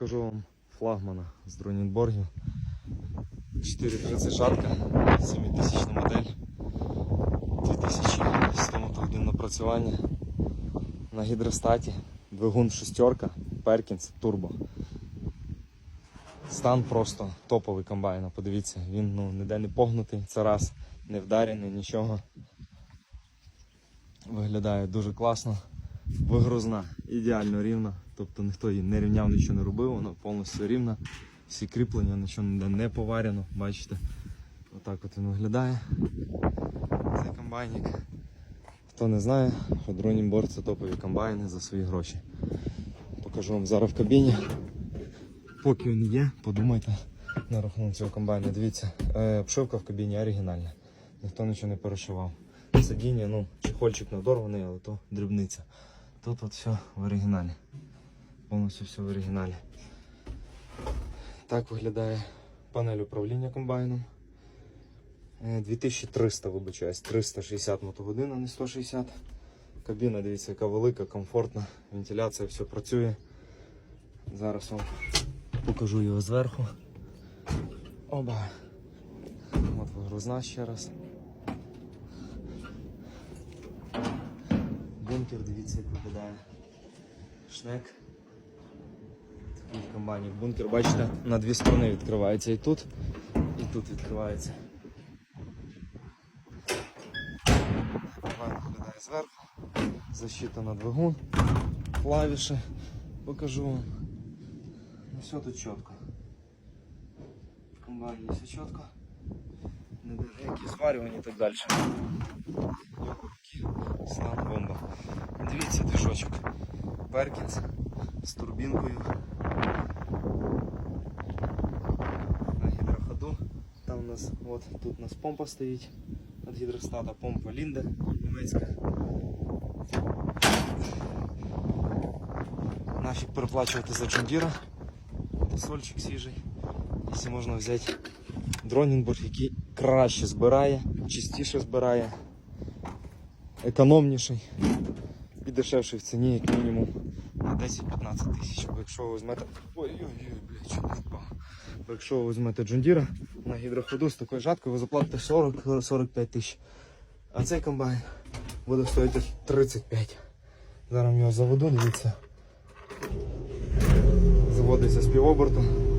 Покажу вам флагмана з Дронінборгів. 430 жатка, 7000 модель, 2100 мотогодин напрацювання. На гідростаті, двигун шестерка, Перкінс, турбо. Стан просто топовий комбайна. Подивіться, він ну, ніде не погнутий, це раз, не вдарений, нічого. Виглядає дуже класно. Вигрузна, ідеально рівна. Тобто ніхто її не рівняв, нічого не робив, вона повністю рівна. Всі кріплення, нічого не поварено. Бачите, отак от він виглядає. Цей комбайник. Хто не знає, Дронінбор це топові комбайни за свої гроші. Покажу вам зараз в кабіні. Поки він є, подумайте на рахунок цього комбайна. Дивіться, е, обшивка в кабіні оригінальна. Ніхто нічого не перешивав. Сидіння, ну, чехольчик надорваний, але то дрібниця. Тут от все в оригіналі. Повністю все в оригіналі. Так виглядає панель управління комбайном. Е, 2300, вибачаюсь, 360 мотогодин, а не 160. Кабіна, дивіться, яка велика, комфортна, вентиляція, все працює. Зараз вам покажу його зверху. Оба. От вигрузна ще раз. Бункер, дивіться, як виглядає. Шнек. Такий комбайнік бункер, бачите, на дві сторони відкривається і тут, і тут відкривається. Комбайн виглядає зверху. Защита на двигун, клавіші. Покажу вам. Ну все тут чітко. В комбайні все чітко. Не які зварювання і так далі. Йогурки, стан бомба. Дивіться движочок. Перкінс з турбінкою. На гідроходу. Там у нас от тут у нас помпа стоїть від гідростата, помпа Лінде німецька. Нафіг переплачувати за Джундіра. Сольчик свіжий. Якщо можна взяти Дронінбург, який краще збирає, чистіше збирає, економніший і дешевший в ціні, як мінімум на 10-15 тисяч. Бо якщо ви візьмете. Ой-ой-ой, блядь, що впав. Бо якщо ви візьмете Джундіра на гідроходу з такою жаткою, ви заплатите 40-45 тисяч. А цей комбайн буде стоїти 35. Зараз його заведу, дивіться. Заводиться з півоборту.